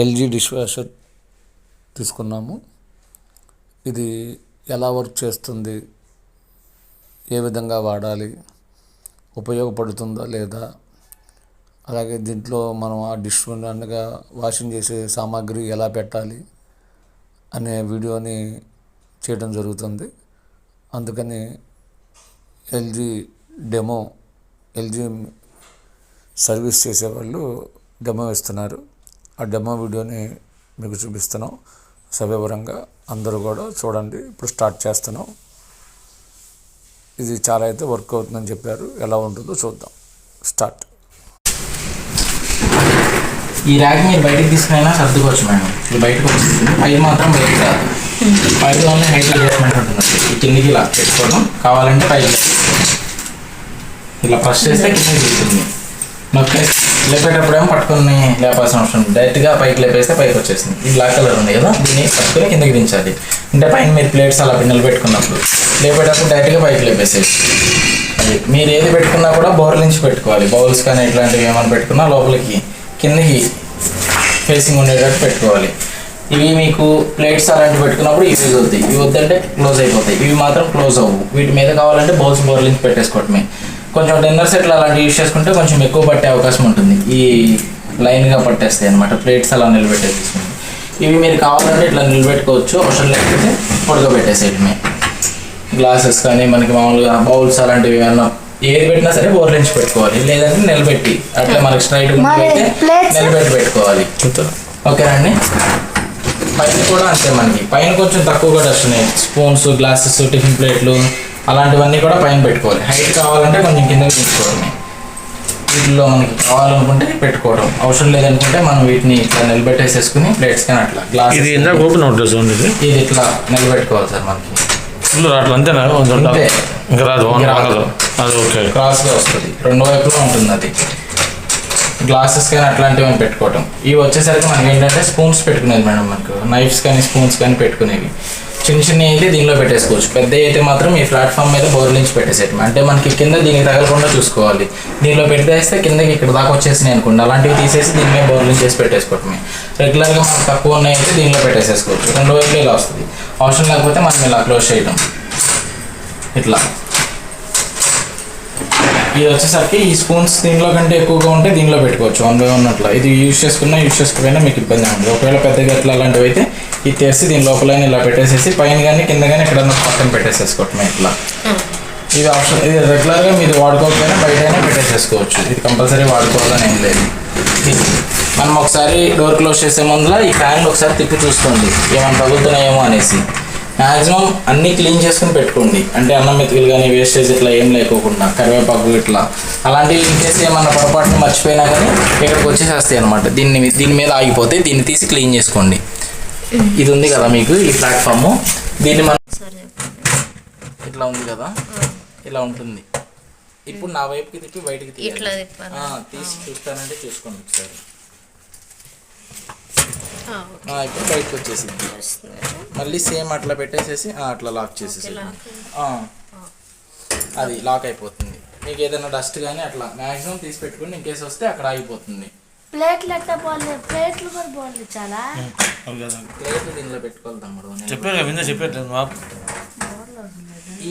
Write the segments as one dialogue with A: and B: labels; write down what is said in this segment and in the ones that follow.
A: LG dish washer తీసుకున్నాము. ఇది ఎలా వర్క్ చేస్తుంది? ఏ విధంగా వాడాలి? ఉపయోగపడుతుందా లేదా? అలాగే దీంట్లో మనం ఆ డిష్ అనగా వాషింగ్ చేసే సామాగ్రి ఎలా పెట్టాలి అనే వీడియోని చేయడం జరుగుతుంది. అందుకని ఎల్జీ డెమో ఎల్జీ సర్వీస్ చేసేవాళ్ళు డెమో ఇస్తున్నారు ఆ డెమో వీడియోని మీకు చూపిస్తున్నాం. సవివరంగా అందరూ కూడా చూడండి. ఇప్పుడు స్టార్ట్ చేస్తున్నాం. ఇది చాలా అయితే వర్క్ అవుతుందని చెప్పారు. ఎలా ఉంటుందో చూద్దాం. స్టార్ట్.
B: ఈ ర్యాక్ మీరు బయటకు తీసుకురైనా సర్దుకోవచ్చు మేడం. ఇది బయటకు వచ్చింది పైన మాత్రం బయటకు రాదు. పైన ఓన్లీ హైట్ అడ్జస్ట్మెంట్ ఉంటుంది ఈ కిందికి ఇలా పెట్టుకోవడం. కావాలంటే పైకి ఇలా ప్రెస్ చేస్తే కింద దిగుతుంది. నొక్కే లేపేటప్పుడు ఏమో పట్టుకుని లేపాల్సిన అవసరం డైరెక్ట్గా పైకి లేపేస్తే పైకి వచ్చేసింది ఈ బ్లాక్ కలర్ ఉంది కదా దీన్ని పట్టుకుని కిందకి దించాలి. అంటే పైన మీరు ప్లేట్స్ అలా పిన్నలు పెట్టుకున్నప్పుడు లేపేటప్పుడు డైరెక్ట్గా పైకి లేపేసేసి అది మీరు ఏది పెట్టుకున్నా కూడా బౌల్ నుంచి పెట్టుకోవాలి. బౌల్స్ కానీ ఇట్లాంటివి ఏమైనా పెట్టుకున్నా లోపలికి కిందకి ఫేసింగ్ ఉండేటట్టు పెట్టుకోవాలి. ఇవి మీకు ప్లేట్స్ అలాంటివి పెట్టుకున్నప్పుడు ఇవి అవుతాయి ఇవి వద్దంటే క్లోజ్ అయిపోతాయి. ఇవి మాత్రం క్లోజ్ అవ్వు వీటి మీద కావాలంటే బౌల్స్ బౌల్ నుంచి పెట్టేసుకోవటమే. కొంచెం డిన్నర్ సెట్లు అలాంటివి యూజ్ చేసుకుంటే కొంచెం ఎక్కువ పట్టే అవకాశం ఉంటుంది. ఈ లైన్గా పట్టేస్తాయి అనమాట ప్లేట్స్ అలా నిలబెట్టేసి ఇవి మీరు కావాలంటే ఇట్లా నిలబెట్టుకోవచ్చు. అవసరం లేకపోతే ఉడకబెట్టేసేయటమే గ్లాసెస్ కానీ మనకి మామూలుగా బౌల్స్ అలాంటివి ఏమన్నా ఏది పెట్టినా సరే బోర్ నుంచి పెట్టుకోవాలి. లేదంటే నిలబెట్టి అట్లా మనకి స్ట్రైట్? నిలబెట్టి పెట్టుకోవాలి. ఓకేనండి పైన కూడా అంతే మనకి. పైన కొంచెం తక్కువగా డస్ట్ ఉన్నాయి. స్పూన్స్ గ్లాసెస్ టిఫిన్ ప్లేట్లు అలాంటివన్నీ కూడా పైన పెట్టుకోవాలి. హైట్ కావాలంటే కొంచెం కిందకి తీసుకోవడమే. వీటిలో మనకి కావాలనుకుంటే పెట్టుకోవడం. అవసరం లేదనుకుంటే మనం వీటిని ఇట్లా నిలబెట్టేసేసుకుని ప్లేట్స్ కానీ అట్లా గ్లాస్
C: ఇది ఇందాక ఓపెన్ అవుతుంది చూడండి ఇది?
B: ఇది ఇట్లా నిలబెట్టుకోవాలి సార్ మనకి.
C: ఫుల్ రావట్లేదు అంతేనా. ఇంకా రాదు
B: రాదు.
C: అది ఓకే.
B: క్రాస్గా వస్తుంది. రెండు వైపులా ఉంటుంది అది. గ్లాసెస్ కానీ అట్లాంటివి ఏమైనా పెట్టుకోవటం. ఇవి వచ్చేసరికి మనకి ఏంటంటే స్పూన్స్ పెట్టుకునేది మేడం మనకు. నైఫ్స్ కానీ స్పూన్స్ కానీ పెట్టుకునేవి. చిన్న చిన్న అయితే దీనిలో పెట్టేసుకోవచ్చు. పెద్ద అయితే మాత్రం ఈ ప్లాట్ఫామ్ మీద బోర్ నుంచి పెట్టేసేయటం అంటే మనకి కింద దీనికి తగలకుండా చూసుకోవాలి. దీనిలో పెట్టేస్తే కిందకి ఇక్కడ దాకా వచ్చేసినాయి అనుకోండి. అలాంటివి తీసేసి దీని మీద బోర్ నుంచి చేసి పెట్టేసుకోవటమే. రెగ్యులర్గా మనకు తక్కువ ఉన్నాయి అయితే దీనిలో పెట్టేసేసుకోవచ్చు. రెండు వైపులు ఇలా వస్తుంది. అవసరం లేకపోతే మనం ఇలా క్లోజ్ చేయడం ఇట్లా. ఇది వచ్చేసరికి ఈ స్పూన్స్ దీనిలో కంటే ఎక్కువగా ఉంటే దీనిలో పెట్టుకోవచ్చు. వన్ బై వన్ అట్లా ఇది యూజ్ చేసుకున్నా యూజ్ చేసుకోకపోయినా మీకు ఇబ్బంది ఉండదు ఒకవేళ పెద్ద గట్ల అలాంటివి అయితే ఇది తెరిచి దీని లోపల ఇలా పెట్టేసేసి పైన కానీ కింద కానీ ఎక్కడన్నా పక్కన పెట్టేసేసుకోవటమే ఇట్లా. ఇది ఆప్షన్ ఇది రెగ్యులర్గా మీరు వాడుకోకపోయినా బయటైనా పెట్టేసేసుకోవచ్చు. ఇది కంపల్సరీ వాడుకోవాలని ఏం లేదు. మనం ఒకసారి డోర్ క్లోజ్ చేసే ముందర ఈ ఫ్యాన్లు ఒకసారి తిప్పి చూసుకోండి. ఏమైనా తగులుతున్నాయేమో అనేసి. మ్యాక్సిమం అన్నీ క్లీన్ చేసుకుని పెట్టుకోండి. అంటే అన్నం మెతుకులు కానీ వేస్టేజ్ ఇట్లా ఏం లేకోకుండా కరివేపాకు ఇట్లా. అలాంటివి ఇన్ కేసు ఏమన్నా పొరపాటున మర్చిపోయినా కానీ ఇక్కడికి వచ్చేసేస్తాయి అనమాట దీన్ని దీని మీద ఆగిపోతే దీన్ని తీసి క్లీన్ చేసుకోండి. ఇది ఉంది కదా మీకు ఈ ప్లాట్ఫామ్ దీన్ని మనం ఇట్లా ఉంది కదా? ఇలా ఉంటుంది. ఇప్పుడు నా వైపుకి తిప్పి బయటికి తీయాలి. తీసి చూస్తానంటే చూసుకోండి ఒకసారి. ఇప్పుడు బయటకు వచ్చేసింది. మళ్ళీ సేమ్ అట్లా పెట్టేసేసి అట్లా లాక్ చేసేసి. అది లాక్ అయిపోతుంది. మీకు ఏదైనా డస్ట్ కానీ అట్లా మ్యాక్సిమం తీసి పెట్టుకుని ఇన్ కేసు వస్తే అక్కడ ఆగిపోతుంది.
D: ప్లేట్లు ఎట్లా బాగుంది ప్లేట్లు కూడా బాగుంది చాలా.
B: ప్లేట్ దీనిలో పెట్టుకోవాలి తమ్ముడు.
C: చెప్పారు కదా చెప్పారు మా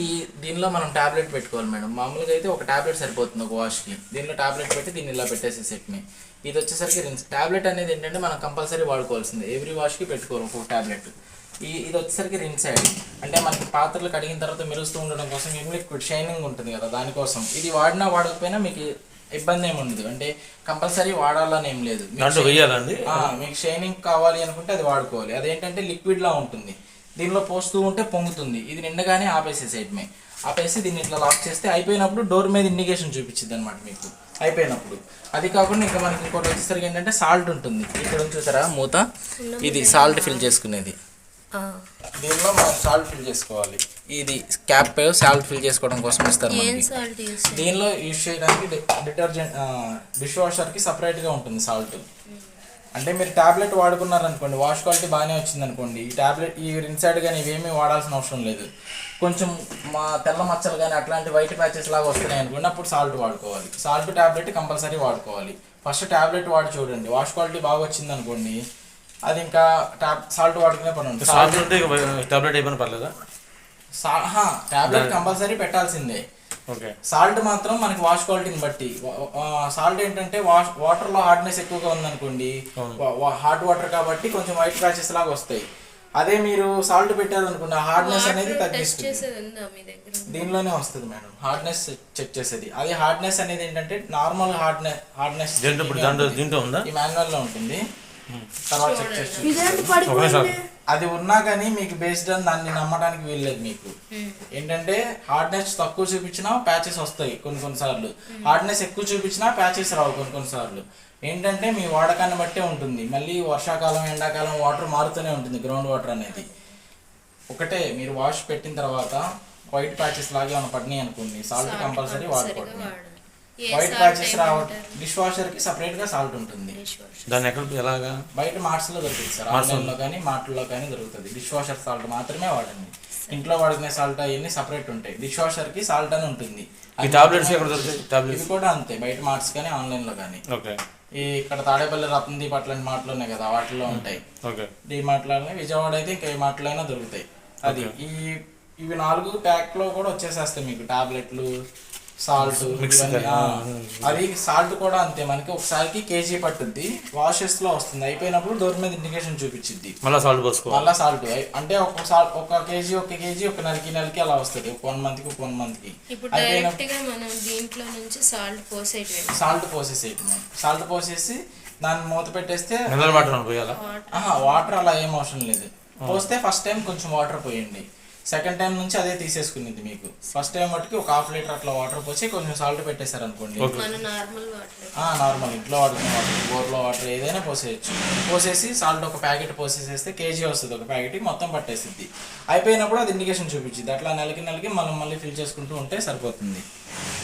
B: ఈ దీనిలో మనం టాబ్లెట్ పెట్టుకోవాలి మేడం. మామూలుగా అయితే ఒక టాబ్లెట్ సరిపోతుంది ఒక వాష్కి దీనిలో టాబ్లెట్ పెట్టి దీన్ని ఇలా పెట్టేసి సెట్ని. ఇది వచ్చేసరికి రిన్స్ టాబ్లెట్ అనేది ఏంటంటే మనం కంపల్సరీ వాడుకోవాల్సిందే. ఎవ్రీ వాష్కి పెట్టుకోవాలి ఒక్కొక్క టాబ్లెట్. ఈ ఇది వచ్చేసరికి రిన్స్ యాడ్. అంటే మనకి పాత్రలు కడిగిన తర్వాత మెరుస్తూ ఉండడం కోసం ఏం లిక్విడ్ షైనింగ్ ఉంటుంది కదా దానికోసం. ఇది వాడినా వాడకపోయినా మీకు ఇబ్బంది ఏమి ఉండదు. అంటే కంపల్సరీ వాడాలని ఏం లేదు. మీకు షైనింగ్ కావాలి అనుకుంటే అది వాడుకోవాలి. అదేంటంటే లిక్విడ్ లా ఉంటుంది. దీనిలో పోస్తూ ఉంటే పొంగుతుంది. ఇది నిండగానే ఆపేసేసేయటమే ఆపేసి దీన్ని ఇట్లా లాక్ చేస్తే అయిపోయినప్పుడు డోర్ మీద ఇండికేషన్ చూపించింది అనమాట మీకు. అయిపోయినప్పుడు. అది కాకుండా ఇంకా మనకి ఇంకోటి వచ్చేసరికి ఏంటంటే సాల్ట్ ఉంటుంది. ఇక్కడ చూసారా మూత? ఇది సాల్ట్ ఫిల్ చేసుకునేది. దీనిలో మనం సాల్ట్ ఫిల్ చేసుకోవాలి. ఇది క్యాప్ సాల్ట్ ఫిల్ చేసుకోవడం కోసం ఇస్తారు దీనిలో యూజ్ చేయడానికి డిటర్జెంట్ డిష్ వాషర్కి సపరేట్గా ఉంటుంది సాల్ట్ అంటే మీరు టాబ్లెట్ వాడుకున్నారనుకోండి వాష్ క్వాలిటీ బాగానే వచ్చింది అనుకోండి ఈ టాబ్లెట్ ఈ ఇన్సైడ్ కానీ ఇవేమీ వాడాల్సిన అవసరం లేదు. కొంచెం మా తెల్ల మచ్చలు కానీ అట్లాంటి వైట్ ప్యాచెస్ లాగా వస్తున్నాయి అనుకోండి అప్పుడు సాల్ట్ వాడుకోవాలి. సాల్ట్ టాబ్లెట్ కంపల్సరీ వాడుకోవాలి. ఫస్ట్ టాబ్లెట్ వాడి చూడండి వాష్ క్వాలిటీ బాగా వచ్చింది అనుకోండి అది ఇంకా సాల్ట్ వాడుకునే పని ఉంటుంది
C: సాల్ట్ ఉంటే టాబ్లెట్ అయిపోయినా పర్లేదా?
B: టాబ్లెట్ కంపల్సరీ పెట్టాల్సిందే.
C: ఓకే
B: సాల్ట్ మాత్రం మనకి వాష్ క్వాలిటీని బట్టి. సాల్ట్ ఏంటంటే వాష్ వాటర్లో హార్డ్నెస్ ఎక్కువగా ఉందనుకోండి హాట్ వాటర్ కాబట్టి కొంచెం వైట్ ప్యాచెస్ లాగా వస్తాయి. అదే మీరు సాల్ట్ పెట్టారనుకోండి హార్డ్నెస్ అనేది తగ్గిస్తుంది. దీనిలోనే వస్తుంది మేడం. హార్డ్నెస్ చెక్ చేసేది. అది హార్డ్నెస్ అనేది ఏంటంటే నార్మల్ హార్డ్నెస్ హార్డ్నెస్
C: దీంట్లో ఉందా?
B: ఈ మాన్యువల్లో ఉంటుంది తర్వాత చెక్ చేసి అది ఉన్నా కానీ మీకు బేస్డ్ అని దాన్ని నమ్మడానికి వీల్లేదు మీకు. ఏంటంటే హార్డ్నెస్ తక్కువ చూపించినా ప్యాచెస్ వస్తాయి కొన్ని కొన్ని సార్లు. హార్డ్నెస్ ఎక్కువ చూపించినా ప్యాచెస్ రావు కొన్ని కొన్ని సార్లు. ఏంటంటే మీ వాడకాన్ని బట్టే ఉంటుంది. మళ్ళీ వర్షాకాలం ఎండాకాలం వాటర్ మారుతూనే ఉంటుంది గ్రౌండ్ వాటర్ అనేది. ఒకటే మీరు వాష్ పెట్టిన తర్వాత వైట్ ప్యాచెస్ లాగా ఏమైనా పడినాయి అనుకోండి సాల్ట్ కంపల్సరీ
E: ఏ
B: వైట్ ప్యాచెస్? రావడం డిష్ వాషర్కి సపరేట్గా సాల్ట్ ఉంటుంది.
C: దాన్ని ఎక్కడ ఎలాగా?
B: బయట మార్ట్స్లో దొరుకుతుంది సార్ ఆన్లైన్లో కానీ మార్ట్లో కానీ దొరుకుతుంది. డిష్ వాషర్ సాల్ట్ మాత్రమే వాడండి. ఇంట్లో వాడుకునే సాల్ట్ అవన్నీ సపరేట్ ఉంటాయి. డిష్ వాషర్కి సాల్ట్ అని ఉంటుంది.
C: ఈ టాబ్లెట్స్ ఎక్కడ దొరుకుతాయి? టాబ్లెట్స్
B: ఇవి కూడా అంతే బయట మార్ట్స్ కానీ ఆన్లైన్లో కానీ.
C: ఓకే.
B: ఈ ఇక్కడ తాడేపల్లి రత్నదీప్ అట్లాంటి మార్ట్లోనే కదా వాటిలో ఉంటాయి.
C: ఓకే.
B: డీ మార్ట్లోనే విజయవాడ అయితే ఇంకా ఏ మార్ట్లో అయినా దొరుకుతాయి. అది ఈ ఇవి నాలుగు ప్యాక్లో కూడా వచ్చేసేస్తాయి మీకు టాబ్లెట్లు.
C: సాల్ట్గా.
B: అది సాల్ట్ కూడా అంతే. మనకి ఒకసారికి కేజీ పట్టుద్ది. వాషెస్లో వస్తుంది. అయిపోయినప్పుడు డోర్ మీద ఇండికేషన్ చూపించింది
C: మళ్ళీ సాల్ట్ పోసుకో.
B: మళ్ళా సాల్ట్. అంటే ఒక సాల్ట్ ఒక కేజీ ఒక కేజీ ఒక నెలకి నెలకి అలా వస్తుంది. ఒక వన్ మంత్కి ఒక వన్
E: మంత్కి దీంట్లో నుంచి సాల్ట్ పోసేయటం
B: సాల్ట్ పోసేసేయటం సాల్ట్ పోసేసి దాన్ని మూత పెట్టేస్తే
C: వాటర్
B: అలా ఏం అవసరం లేదు. పోస్తే ఫస్ట్ టైం కొంచెం వాటర్ పోయండి. సెకండ్ టైం నుంచి అదే తీసేసుకునేది మీకు. ఫస్ట్ టైం మట్టుకి ఒక హాఫ్ లీటర్ అట్లా వాటర్ పోసి కొంచెం సాల్ట్ పెట్టేశారు అనుకోండి
C: ఓకే.
E: మన నార్మల్ వాటర్
B: నార్మల్ ఇంట్లో వాడుకునే వాటర్ బోర్లో వాటర్ ఏదైనా పోసేయచ్చు. పోసేసి సాల్ట్ ఒక ప్యాకెట్ పోసేసేస్తే కేజీ వస్తుంది ఒక ప్యాకెట్ మొత్తం పట్టేసిద్ది. అయిపోయినప్పుడు అది ఇండికేషన్ చూపించింది అట్లా నెలకి నెలకి మనం మళ్ళీ ఫిల్ చేసుకుంటూ ఉంటే సరిపోతుంది.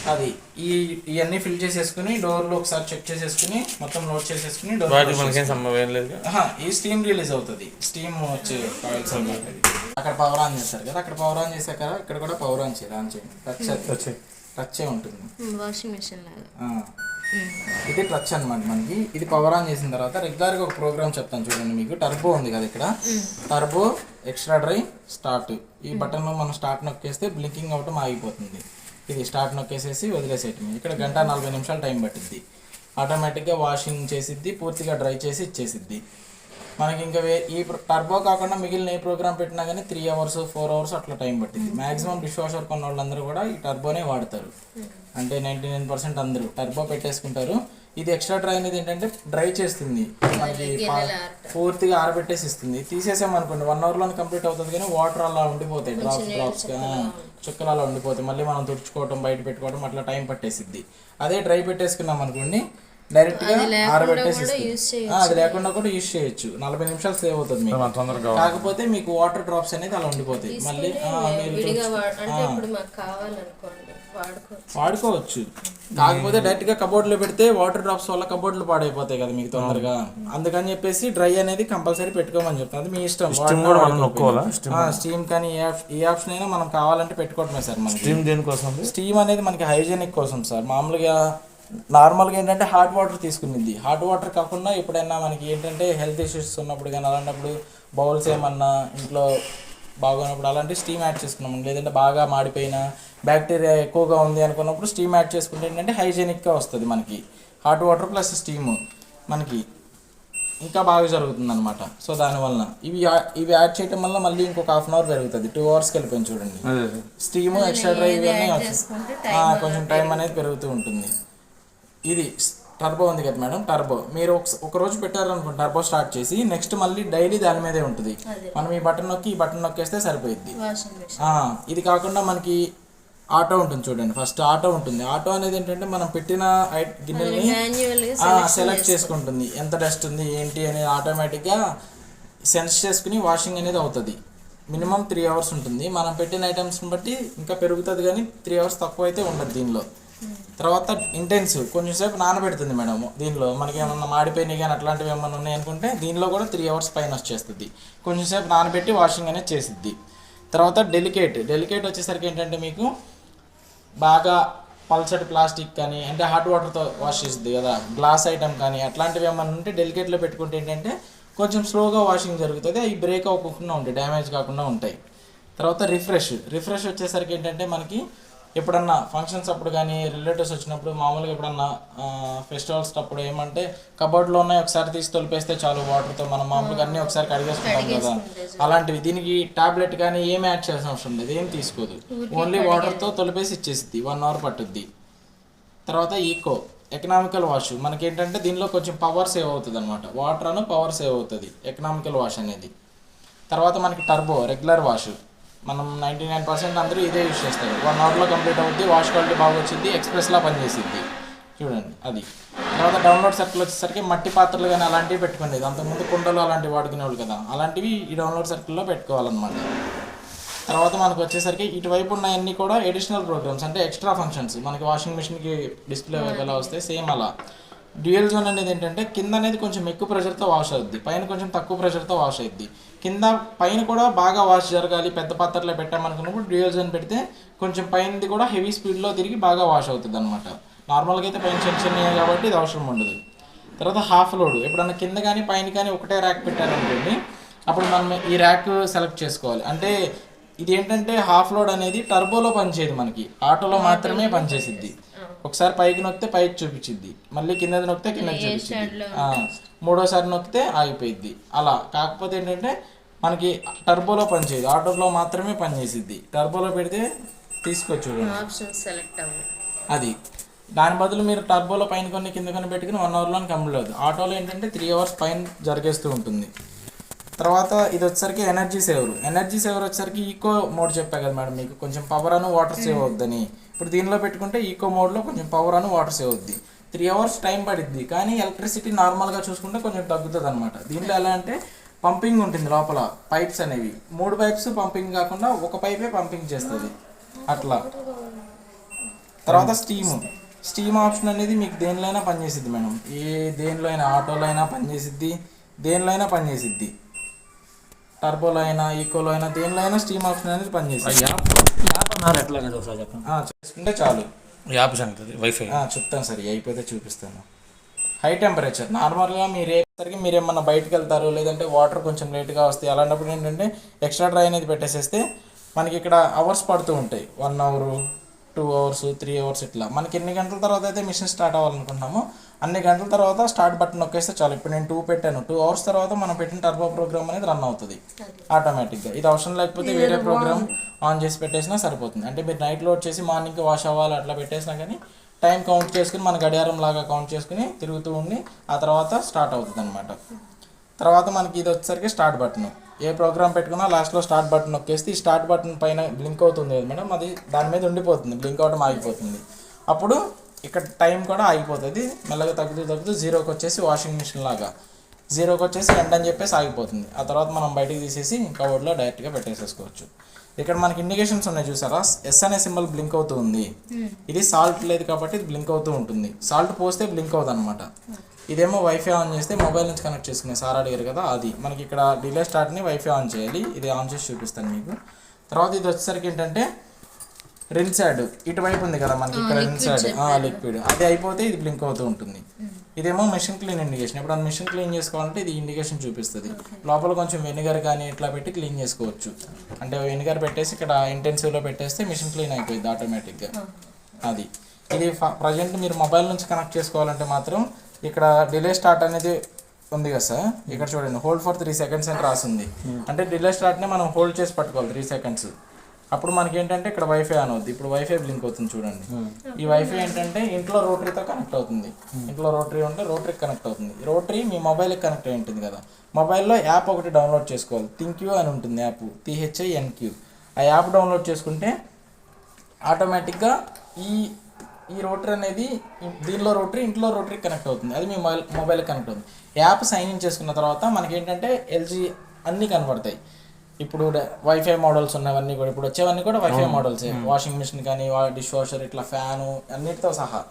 B: అది ఈ ఇవన్నీ ఫిల్ చేసేసుకుని డోర్లో ఒకసారి చెక్ చేసేసుకుని మొత్తం నోట్ చేసేసుకుని డోర్ ఈ స్టీమ్ రిలీజ్ అవుతుంది. స్టీమ్ వచ్చే కాయిల్స్ అన్నమాట ఇది. అక్కడ పవర్ ఆన్ చేస్తారు కదా అక్కడ పవర్ ఆన్ చేశాక ఇక్కడ కూడా పవర్ ఆన్ చేయాలి ఆన్ చేయండి. టచ్ టచ్ ఉంటుంది.
E: వాషింగ్ మెషిన్ లాగా.
B: ఆ. ఇది టచ్ అన్నమాట మనకి. ఇది పవర్ ఆన్ చేసిన తర్వాత రెగ్యులర్గా ఒక ప్రోగ్రామ్ చెప్తాను చూడండి మీకు. టర్బో ఉంది కదా ఇక్కడ. టర్బో ఎక్స్ట్రా డ్రై స్టార్ట్ ఈ బటన్లో మనం స్టార్ట్ నొక్కేస్తే బ్లింకింగ్ అవటం ఆగిపోతుంది. ఇది స్టార్ట్ నొక్కేసేసి వదిలేసేయటం ఇక్కడ గంట నలభై నిమిషాలు టైం పట్టిద్ది. ఆటోమేటిక్గా వాషింగ్ చేసిద్ది పూర్తిగా డ్రై చేసి ఇచ్చేసిద్ది. మనకి ఇంకా వే ఈ టర్బో కాకుండా మిగిలిన ఏ ప్రోగ్రామ్ పెట్టినా కానీ త్రీ అవర్స్ ఫోర్ అవర్స్ అట్లా టైం పట్టింది మాక్సిమం డిష్ వాషర్ కొన్న వాళ్ళందరూ కూడా ఈ టర్బోనే వాడతారు. అంటే నైంటీ నైన్ పర్సెంట్ అందరూ టర్బో పెట్టేసుకుంటారు. ఇది ఎక్స్ట్రా డ్రై అనేది ఏంటంటే డ్రై చేస్తుంది. మనకి పూర్తిగా ఆరబెట్టేసి ఇస్తుంది తీసేసాం అనుకోండి వన్ అవర్లో కంప్లీట్ అవుతుంది కానీ వాటర్ అలా ఉండిపోతాయి డ్రాప్స్ డ్రాప్స్ చుక్కలు అలా ఉండిపోతాయి. మళ్ళీ మనం తుడుచుకోవటం బయట పెట్టుకోవడం అట్లా టైం పట్టేసిద్ది. అదే డ్రై పెట్టేసుకున్నాం అనుకోండి డైరెక్ట్గా ఆరబెట్టేసి అది లేకుండా కూడా యూస్ చేయొచ్చు. నలభై నిమిషాలు సేవ్ అవుతుంది మీకు.
C: తొందరగా
B: కాకపోతే మీకు వాటర్ డ్రాప్స్ అనేది అలా ఉండిపోతాయి. మళ్ళీ
E: వాడుకోవచ్చు.
B: వాడుకోవచ్చు. కాకపోతే డైరెక్ట్గా కబోర్డ్లో పెడితే వాటర్ డ్రాప్స్ వల్ల కబోర్డ్లు పాడైపోతాయి కదా మీకు తొందరగా. అందుకని చెప్పేసి డ్రై అనేది కంపల్సరీ పెట్టుకోమని చెప్తాను. మీ ఇష్టం.
C: కూడా మనం నొక్కోవాలా?
B: స్టీమ్ కానీ ఏ ఆప్- ఏ ఆప్షన్ అయినా మనం కావాలంటే పెట్టుకోవడమే సార్ మనకి.
C: స్టీమ్ దేనికోసం?
B: స్టీమ్ అనేది మనకి హైజీనిక్ కోసం సార్. మామూలుగా నార్మల్గా ఏంటంటే హాట్ వాటర్ తీసుకునిద్ది హాట్ వాటర్ కాకుండా ఎప్పుడైనా మనకి ఏంటంటే హెల్త్ ఇష్యూస్ ఉన్నప్పుడు కానీ అలాంటప్పుడు బౌల్స్ ఏమన్నా ఇంట్లో బాగున్నప్పుడు అలాంటి స్టీమ్ యాడ్ చేసుకున్నాం. లేదంటే బాగా మాడిపోయిన బ్యాక్టీరియా ఎక్కువగా ఉంది అనుకున్నప్పుడు స్టీమ్ యాడ్ చేసుకుంటే ఏంటంటే హైజీనిక్గా వస్తుంది మనకి. హాట్ వాటర్ ప్లస్ స్టీమ్ మనకి ఇంకా బాగా జరుగుతుంది అనమాట సో దానివల్ల ఇవి ఇవి యాడ్ చేయడం వల్ల మళ్ళీ ఇంకొక హాఫ్ అన్ అవర్ పెరుగుతుంది. టూ అవర్స్కి వెళ్ళిపోయింది చూడండి. స్టీమ్ ఎక్స్ట్రా డ్రైవ్ ఇవన్నీ కొంచెం టైం అనేది పెరుగుతూ ఉంటుంది. ఇది టర్బో ఉంది కదా మేడం టర్బో మీరు ఒక- రోజు పెట్టారనుకోండి టర్బో స్టార్ట్ చేసి నెక్స్ట్ మళ్ళీ డైలీ దాని మీదే ఉంటుంది. మనం ఈ బటన్ నొక్కి ఈ బటన్ నొక్కేస్తే సరిపోయిద్ది. ఇది కాకుండా మనకి ఆటో ఉంటుంది చూడండి ఫస్ట్ ఆటో ఉంటుంది. ఆటో అనేది ఏంటంటే మనం పెట్టిన గిన్నెల్ని సెలెక్ట్ చేసుకుంటుంది. ఎంత డస్ట్ ఉంది ఏంటి అనేది ఆటోమేటిక్గా సెన్స్ చేసుకుని వాషింగ్ అనేది అవుతుంది. మినిమం త్రీ అవర్స్ ఉంటుంది. మనం పెట్టిన ఐటమ్స్ని బట్టి ఇంకా పెరుగుతుంది కానీ త్రీ అవర్స్ తక్కువ అయితే ఉండదు దీనిలో. తర్వాత ఇంటెన్స్ కొంచెంసేపు నానబెడుతుంది మేడం దీనిలో మనకి ఏమన్నా మాడిపోయినాయి కానీ అట్లాంటివి ఏమన్నా ఉన్నాయి అనుకుంటే దీనిలో కూడా త్రీ అవర్స్ పైన వచ్చేస్తుంది. కొంచెం సేపు నానబెట్టి వాషింగ్ అనేది చేసిద్ది. తర్వాత డెలికేట్ డెలికేట్ వచ్చేసరికి ఏంటంటే మీకు బాగా పల్చటి ప్లాస్టిక్ కానీ అంటే హాట్ వాటర్తో వాష్ చేస్తుంది కదా గ్లాస్ ఐటమ్ కానీ అట్లాంటివి ఏమన్నా ఉంటే డెలికేట్లో పెట్టుకుంటే ఏంటంటే కొంచెం స్లోగా వాషింగ్ జరుగుతుంది. అవి బ్రేక్ అవ్వకుండా ఉంటాయి డ్యామేజ్ కాకుండా ఉంటాయి. తర్వాత రిఫ్రెష్ రిఫ్రెష్ వచ్చేసరికి ఏంటంటే మనకి ఎప్పుడన్నా ఫంక్షన్స్ అప్పుడు కానీ రిలేటివ్స్ వచ్చినప్పుడు మామూలుగా ఎప్పుడన్నా ఫెస్టివల్స్ అప్పుడు ఏమంటే కబోర్డ్లో ఉన్నాయి ఒకసారి తీసి తొలిపేస్తే చాలు వాటర్తో మనం మామూలుగా అన్నీ ఒకసారి కడిగేసుకుంటాం కదా. అలాంటివి. దీనికి టాబ్లెట్ కానీ ఏం యాడ్ చేయాల్సిన అవసరం లేదు. ఏం తీసుకోదు. ఓన్లీ వాటర్తో తొలిపేసి ఇచ్చేసిద్ది. వన్ అవర్ పట్టుద్ది. తర్వాత ఈకో ఎకనామికల్ వాష్ మనకి ఏంటంటే దీనిలో కొంచెం పవర్ సేవ్ అవుతుంది అనమాట వాటర్ అను పవర్ సేవ్ అవుతుంది. ఎకనామికల్ వాష్ అనేది. తర్వాత మనకి టర్బో రెగ్యులర్ వాష్ మనం నైంటీ నైన్ పర్సెంట్ అందరూ ఇదే యూస్ చేస్తారు. వన్ అవర్లో కంప్లీట్ అవుద్ది వాష్ క్వాలిటీ బాగా వచ్చింది ఎక్స్ప్రెస్లా పనిచేసిద్ది. చూడండి అది. తర్వాత డౌన్లోడ్ సర్కిల్ వచ్చేసరికి మట్టి పాత్రలు కానీ అలాంటివి పెట్టుకునేది అంతకుముందు కుండలు అలాంటివి వాడుకునేవాళ్ళు కదా. అలాంటివి ఈ డౌన్లోడ్ సర్కిల్లో పెట్టుకోవాలన్నమాట. తర్వాత మనకు వచ్చేసరికి ఇటువైపు ఉన్నవన్నీ కూడా ఎడిషనల్ ప్రోగ్రామ్స్ అంటే ఎక్స్ట్రా ఫంక్షన్స్ మనకి వాషింగ్ మిషన్కి డిస్ప్లే ఎలా వస్తాయి సేమ్ అలా. డ్యూయల్ జోన్ అనేది ఏంటంటే కింద అనేది కొంచెం ఎక్కువ ప్రెషర్తో వాష్ అవుద్ది. పైన కొంచెం తక్కువ ప్రెషర్తో వాష్ అవుద్ది కింద పైన కూడా బాగా వాష్ జరగాలి పెద్ద పాత్రలో పెట్టామనుకున్నప్పుడు డ్యూయల్ జోన్ పెడితే కొంచెం పైనది కూడా హెవీ స్పీడ్లో తిరిగి బాగా వాష్ అవుతుంది అనమాట నార్మల్గా అయితే పైన చిన్న చిన్నవి కాబట్టి ఇది అవసరం ఉండదు. తర్వాత హాఫ్ లోడ్. ఎప్పుడన్నా కింద కానీ పైన కానీ ఒకటే ర్యాక్ పెట్టారనుకోండి అప్పుడు మనం ఈ ర్యాక్ సెలెక్ట్ చేసుకోవాలి. అంటే ఇది ఏంటంటే హాఫ్ లోడ్ అనేది టర్బోలో పనిచేయదు మనకి. ఆటోలో మాత్రమే పనిచేసిద్ది. ఒకసారి పైకి నొక్కితే పైకి చూపించిద్ది. మళ్ళీ కిందది నొక్కితే కిందకి చూపించిద్ది. ఆ, మూడోసారి నొక్కితే ఆగిపోయిద్ది. అలా. కాకపోతే ఏంటంటే మనకి టర్బోలో పనిచేయదు ఆటోలో మాత్రమే పనిచేసిద్ది టర్బోలో పెడితే తీసుకొచ్చు
E: ఆప్షన్ సెలెక్ట్ అవ్వదు.
B: అది. దాని బదులు మీరు టర్బోలో పైన కొన్ని కింద కొన్ని పెట్టుకుని వన్ అవర్లో కంప్లీట్ అవుతుంది ఆటోలో ఏంటంటే త్రీ అవర్స్ పైన జరిగేస్తూ ఉంటుంది. తర్వాత ఇది వచ్చేసరికి ఎనర్జీ సేవర్ ఎనర్జీ సేవర్ వచ్చేసరికి ఈకో మోడ్ చెప్పా కదా మేడం మీకు. కొంచెం పవర్ అను వాటర్ సేవ్ అవుద్దని. ఇప్పుడు దీనిలో పెట్టుకుంటే ఈకో మోడ్లో కొంచెం పవర్ అను వాటర్ సేవ్ అవుద్ది. త్రీ అవర్స్ టైం పడుద్ది. కానీ ఎలక్ట్రిసిటీ నార్మల్గా చూసుకుంటే కొంచెం తగ్గుతుంది అనమాట దీంట్లో ఎలా అంటే పంపింగ్ ఉంటుంది లోపల పైప్స్ అనేవి. మూడు పైప్స్ పంపింగ్ కాకుండా ఒక పైపే పంపింగ్ చేస్తుంది. అట్లా. తర్వాత స్టీమ్. స్టీమ్ ఆప్షన్ అనేది మీకు దేనిలో అయినా పనిచేసిద్ది మేడం. ఏ దేనిలో అయినా ఆటోలో అయినా పనిచేసిద్ది దేనిలో అయినా పనిచేసిద్ది టర్బోలో అయినా ఈకోలో అయినా దేనిలో అయినా స్టీమ్ ఆప్షన్ అనేది
C: యాప్ యాప్ అన్నారు చెప్పండి.
B: చేసుకుంటే చాలు.
C: యాప్ సంగతి వైఫై
B: ఆ, చెప్తాను సరే అయిపోతే చూపిస్తాను. High temperature. నార్మల్గా మీరు ఏసరికి మీరు ఏమన్నా బయటకు వెళ్తారు లేదంటే వాటర్ కొంచెం లేట్గా వస్తాయి అలాంటప్పుడు ఏంటంటే ఎక్స్ట్రా డ్రై అనేది పెట్టేసేస్తే మనకి ఇక్కడ అవర్స్ పడుతూ ఉంటాయి. One hour two hours three hours ఇట్లా. మనకి ఎన్ని గంటల తర్వాత అయితే మిషన్ స్టార్ట్ అవ్వాలనుకుంటున్నామో అన్ని గంటల తర్వాత స్టార్ట్ బటన్ నొక్కేస్తే చాలు. ఇప్పుడు నేను టూ పెట్టాను. టూ అవర్స్ తర్వాత మనం పెట్టిన టర్బో ప్రోగ్రామ్ అనేది రన్ అవుతుంది. ఆటోమేటిక్గా. ఇది అవసరం లేకపోతే వేరే ప్రోగ్రామ్ ఆన్ చేసి పెట్టేసినా సరిపోతుంది. అంటే మీరు నైట్ లోడ్ చేసి మార్నింగ్కి వాష్ అవ్వాలి అట్లా పెట్టేసినా కానీ టైం కౌంట్ చేసుకుని మన గడియారం లాగా కౌంట్ చేసుకుని తిరుగుతూ ఉండి ఆ తర్వాత స్టార్ట్ అవుతుంది అనమాట తర్వాత మనకి ఇది వచ్చేసరికి స్టార్ట్ బటన్. ఏ ప్రోగ్రామ్ పెట్టుకున్నా లాస్ట్లో స్టార్ట్ బటన్ నొక్కేస్తే ఈ స్టార్ట్ బటన్ పైన బ్లింక్ అవుతుంది కదా మేడం? అది దాని మీద ఉండిపోతుంది బ్లింక్ అవడం ఆగిపోతుంది. అప్పుడు ఇక్కడ టైం కూడా ఆగిపోతుంది. మెల్లగా తగ్గుతూ తగ్గుతూ జీరోకి వచ్చేసి వాషింగ్ మిషన్ లాగా. జీరోకి వచ్చేసి ఎండ్ అని చెప్పేసి ఆగిపోతుంది. ఆ తర్వాత మనం బయటికి తీసేసి కవర్డ్లో డైరెక్ట్గా పెట్టేసేసుకోవచ్చు. ఇక్కడ మనకి ఇండికేషన్స్ ఉన్నాయి చూసారా? ఎస్ అనే సింబల్ బ్లింక్ అవుతూ ఉంది. ఇది సాల్ట్ లేదు కాబట్టి ఇది బ్లింక్ అవుతూ ఉంటుంది. సాల్ట్ పోస్తే బ్లింక్ అవుతుంది అనమాట ఇదేమో వైఫై ఆన్ చేస్తే మొబైల్ నుంచి కనెక్ట్ చేసుకునే సార్ అడిగారు కదా అది. మనకి ఇక్కడ డిలే స్టార్ట్ని వైఫై ఆన్ చేయాలి. ఇది ఆన్ చేసి చూపిస్తాను మీకు. తర్వాత ఇది వచ్చేసరికి ఏంటంటే రిన్సాడ్ ఇటువైపు ఉంది కదా మనకి ఇక్కడ రిన్సాడ్ లిక్విడ్ అది అయిపోతే ఇది బ్లింక్ అవుతూ ఉంటుంది. ఇదేమో మెషిన్ క్లీన్ ఇండికేషన్ ఇప్పుడు మెషిన్ క్లీన్ చేసుకోవాలంటే ఇది ఇండికేషన్ చూపిస్తుంది. లోపల కొంచెం వెనిగర్ కానీ ఇట్లా పెట్టి క్లీన్ చేసుకోవచ్చు. అంటే వెనిగర్ పెట్టేసి ఇక్కడ ఇంటెన్సివ్లో పెట్టేస్తే మిషన్ క్లీన్ అయిపోయింది ఆటోమేటిక్గా అది. ఇది ప్రజెంట్ మీరు మొబైల్ నుంచి కనెక్ట్ చేసుకోవాలంటే మాత్రం ఇక్కడ డిలే స్టార్ట్ అనేది ఉంది కదా సార్? ఇక్కడ చూడండి హోల్డ్ ఫర్ త్రీ సెకండ్స్ అని రాసింది. అంటే డిలే స్టార్ట్ని మనం హోల్డ్ చేసి పట్టుకోవాలి త్రీ సెకండ్స్ అప్పుడు మనకి ఏంటంటే ఇక్కడ వైఫై ఆన్ అవుద్ది. ఇప్పుడు వైఫై బ్లింక్ అవుతుంది చూడండి. ఈ వైఫై ఏంటంటే ఇంట్లో రోటరీతో కనెక్ట్ అవుతుంది. ఇంట్లో రోటరీ ఉంటే రోటరీకి కనెక్ట్ అవుతుంది. రోటరీ మీ మొబైల్కి కనెక్ట్ అయి ఉంటుంది కదా. మొబైల్లో యాప్ ఒకటి డౌన్లోడ్ చేసుకోవాలి. థింక్యూ అని ఉంటుంది app T H I N Q ఆ యాప్ డౌన్లోడ్ చేసుకుంటే ఆటోమేటిక్గా ఈ ఈ రోటరీ అనేది దీనిలో రోటరీ ఇంట్లో రోటరీ కనెక్ట్ అవుతుంది. అది మీ మొబైల్ మొబైల్కి కనెక్ట్ అవుతుంది. యాప్ సైన్ ఇన్ చేసుకున్న తర్వాత మనకి ఏంటంటే ఎల్జీ అన్నీ కనపడతాయి ఇప్పుడు వైఫై మోడల్స్ ఉన్నవన్నీ కూడా ఇప్పుడు వచ్చేవన్నీ కూడా వైఫై మోడల్స్ వాషింగ్ మిషన్ కానీ డిష్ వాషర్ ఇట్లా ఫ్యాను అన్నిటితో సహా.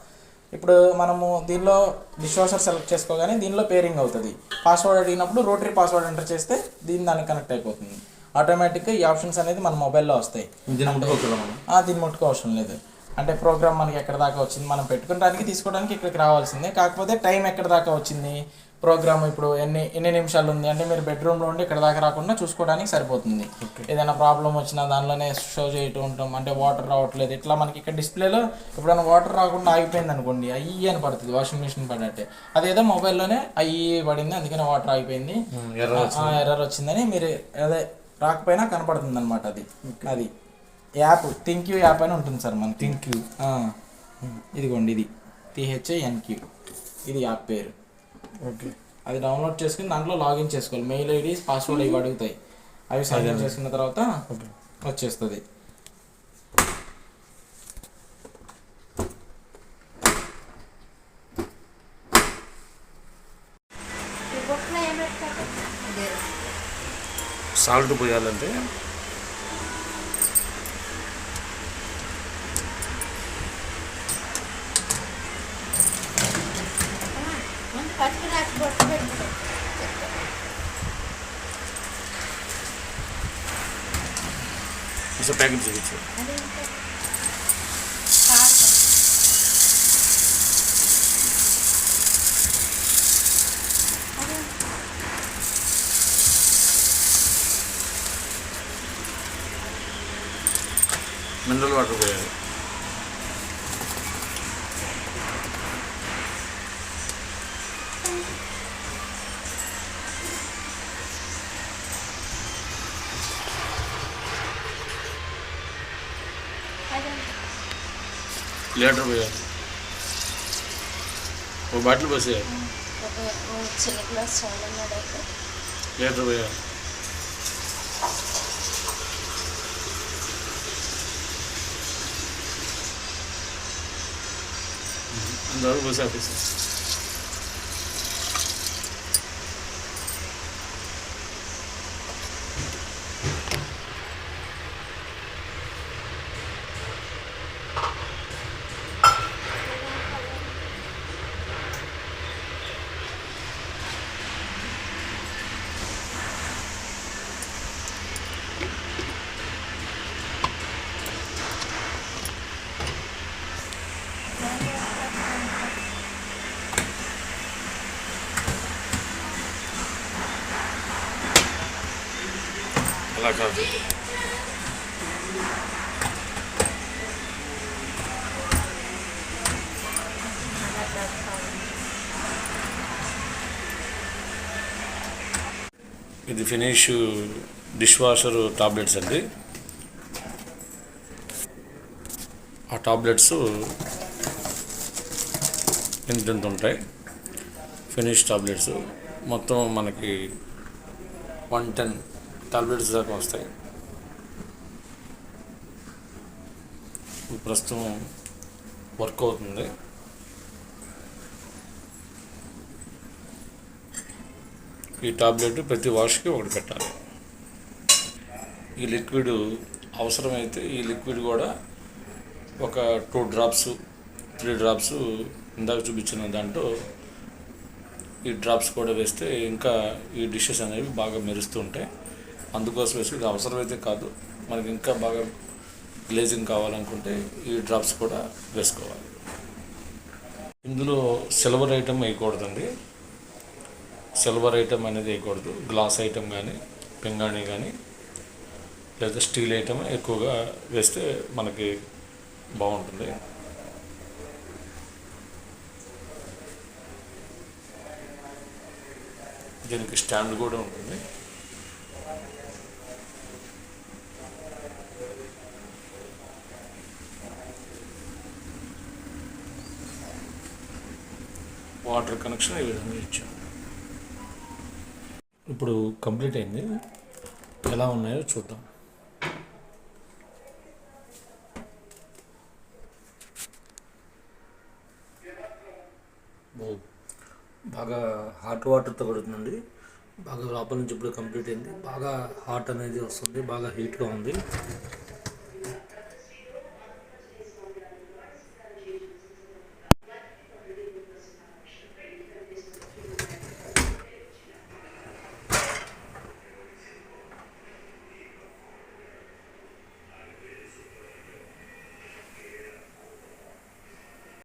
B: ఇప్పుడు మనము దీనిలో డిష్ వాషర్ సెలెక్ట్ చేసుకోగానే దీనిలో పేరింగ్ అవుతుంది. పాస్వర్డ్ అడిగినప్పుడు రోటరీ పాస్వర్డ్ ఎంటర్ చేస్తే దీని దానికి కనెక్ట్ అయిపోతుంది. ఆటోమేటిక్గా ఈ ఆప్షన్స్ అనేది మన మొబైల్లో వస్తాయి.
C: దీని ముట్టుకోగలం మనం.
B: ఆ, దీని ముట్టుకో అవసరం లేదు. అంటే ప్రోగ్రామ్ మనకి ఎక్కడ దాకా వచ్చింది మనం పెట్టుకోవడానికి తీసుకోవడానికి ఇక్కడికి రావాల్సిందే. కాకపోతే టైం ఎక్కడ దాకా వచ్చింది ప్రోగ్రామ్ ఇప్పుడు ఎన్ని ఎన్ని నిమిషాలు ఉంది? అంటే మీరు బెడ్రూమ్లో ఉండి ఇక్కడ దాకా రాకుండా చూసుకోవడానికి సరిపోతుంది. ఏదైనా ప్రాబ్లం వచ్చినా దానిలోనే షో చేయటం ఉంటాం. అంటే వాటర్ రావట్లేదు. ఇట్లా మనకి ఇక్కడ డిస్ప్లేలో ఎప్పుడైనా వాటర్ రాకుండా ఆగిపోయింది అనుకోండి అయ్యి అని పడుతుంది. వాషింగ్ మిషన్ పడినట్టే అదేదో మొబైల్లోనే అయ్యి పడింది అందుకనే వాటర్ ఆగిపోయింది. ఎర్రర్ వచ్చిందని మీరు అదే రాకపోయినా కనపడుతుంది అనమాట అది అది. యాప్ థింక్ యూ యాప్ అని ఉంటుంది సార్ మన థింక్ యూ. ఇదిగోండి ఇది. T H A N Q ఇది యాప్ పేరు.
A: ఓకే.
B: అది డౌన్లోడ్ చేసుకుని దాంట్లో లాగిన్ చేసుకోవాలి. మెయిల్ ఐడి పాస్వర్డ్ ఇవి అడుగుతాయి. అవి సైన్ చేసుకున్న తర్వాత వచ్చేస్తుంది.
A: సాల్ట్ పోయాలంటే మినరల్ వాటర్ పోయాలి
D: అది
A: లీటర్ పోయాలి ఓ బాటిల్ పోసేయాలి
E: ఒక ఓ చిన్న గ్లాస్ చాలా అయితే
A: లీటర్ పోయాలి అలా కాదు. ఇది ఫినిష్ డిష్ వాషర్ టాబ్లెట్స్ అండి. ఆ టాబ్లెట్స్ ఇంత ఇంత ఉంటాయి ఫినిష్ టాబ్లెట్స్. మొత్తం మనకి వన్ టెన్ టాబ్లెట్స్ దాకా వస్తాయి. ప్రస్తుతం వర్క్ అవుతుంది. ఈ టాబ్లెట్ ప్రతి వాష్కి ఒకటి పెట్టాలి. ఈ లిక్విడ్ అవసరమైతే ఈ లిక్విడ్ కూడా ఒక టూ డ్రాప్స్ త్రీ డ్రాప్స్ ఇందాక చూపించిన దాంట్లో ఈ డ్రాప్స్ కూడా వేస్తే ఇంకా ఈ డిషెస్ అనేవి బాగా మెరుస్తూ ఉంటాయి అందుకోసం వేసి అవసరం అవసరమైతే కాదు. మనకి ఇంకా బాగా గ్లేజింగ్ కావాలనుకుంటే ఈ డ్రాప్స్ కూడా వేసుకోవాలి. ఇందులో సిల్వర్ ఐటమ్ వేయకూడదండి. సిల్వర్ ఐటమ్ అనేది వేయకూడదు. గ్లాస్ ఐటమ్ కానీ పింగాణి కానీ లేదా స్టీల్ ఐటమ్ ఎక్కువగా వేస్తే మనకి బాగుంటుంది. దీనికి స్టాండ్ కూడా ఉంటుంది. వాటర్ కనెక్షన్ ఈ విధంగా ఇచ్చాం. ఇప్పుడు కంప్లీట్ అయింది. ఎలా ఉన్నాయో చూద్దాం. బాగా హాట్ వాటర్తో కొడుతుందండి. బాగా లోపల నుంచి ఇప్పుడు కంప్లీట్ అయింది. బాగా హాట్ అనేది వస్తుంది బాగా హీట్గా ఉంది.